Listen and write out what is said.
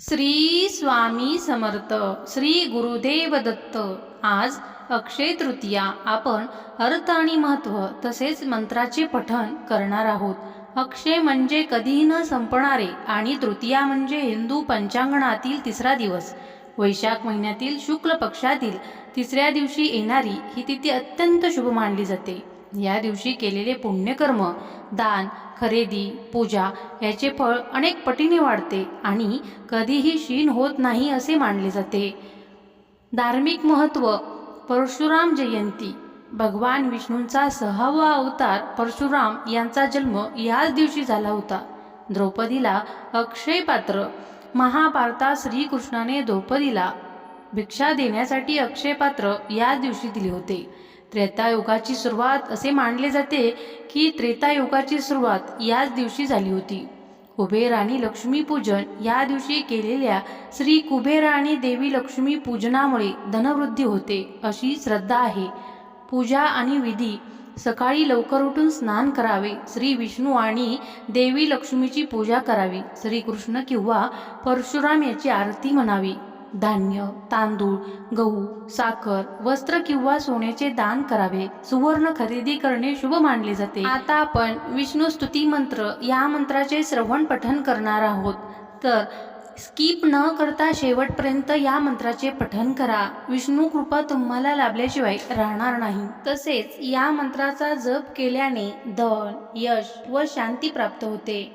श्री स्वामी समर्थ श्री गुरुदेव दत्त. आज अक्षय तृतीया आपण अर्थ आणि महत्त्व तसेच मंत्राचे पठण करणार आहोत. अक्षय म्हणजे कधीही न संपणारे आणि तृतीया म्हणजे हिंदू पंचांगणातील तिसरा दिवस. वैशाख महिन्यातील शुक्ल पक्षातील तिसऱ्या दिवशी येणारी ही तिथी अत्यंत शुभ मानली जाते. या दिवशी केलेले पुण्यकर्म दान खरेदी पूजा याचे फळ अनेक पटीने वाढते आणि कधीही क्षीण होत नाही असे मानले जाते. धार्मिक महत्त्व परशुराम जयंती भगवान विष्णूंचा सहावा अवतार परशुराम यांचा जन्म याच दिवशी झाला होता. द्रौपदीला अक्षय पात्र महाभारतात श्रीकृष्णाने द्रौपदीला भिक्षा देण्यासाठी अक्षय पात्र याच दिवशी दिले होते. त्रेतायुगाची सुरुवात असे मानले जाते की त्रेतायुगाची सुरुवात याच दिवशी झाली होती. कुबेर आणि लक्ष्मीपूजन या दिवशी केलेल्या श्री कुबेर आणि देवी लक्ष्मी पूजनामुळे धनवृद्धी होते अशी श्रद्धा आहे. पूजा आणि विधी सकाळी लवकर उठून स्नान करावे श्री विष्णू आणि देवी लक्ष्मीची पूजा करावी श्रीकृष्ण किंवा परशुराम याची आरती म्हणावी. धान्य तांदूळ गहू साखर वस्त्र किंवा सोन्याचे दान करावे. सुवर्ण खरेदी करणे शुभ मानले जाते. आता आपण विष्णू स्तुती मंत्र या मंत्राचे श्रवण पठन करणार आहोत. तर स्किप न करता शेवटपर्यंत या मंत्राचे पठन करा. विष्णू कृपा तुम्हाला लाभल्याशिवाय राहणार नाही. तसेच या मंत्राचा जप केल्याने धन यश व शांती प्राप्त होते.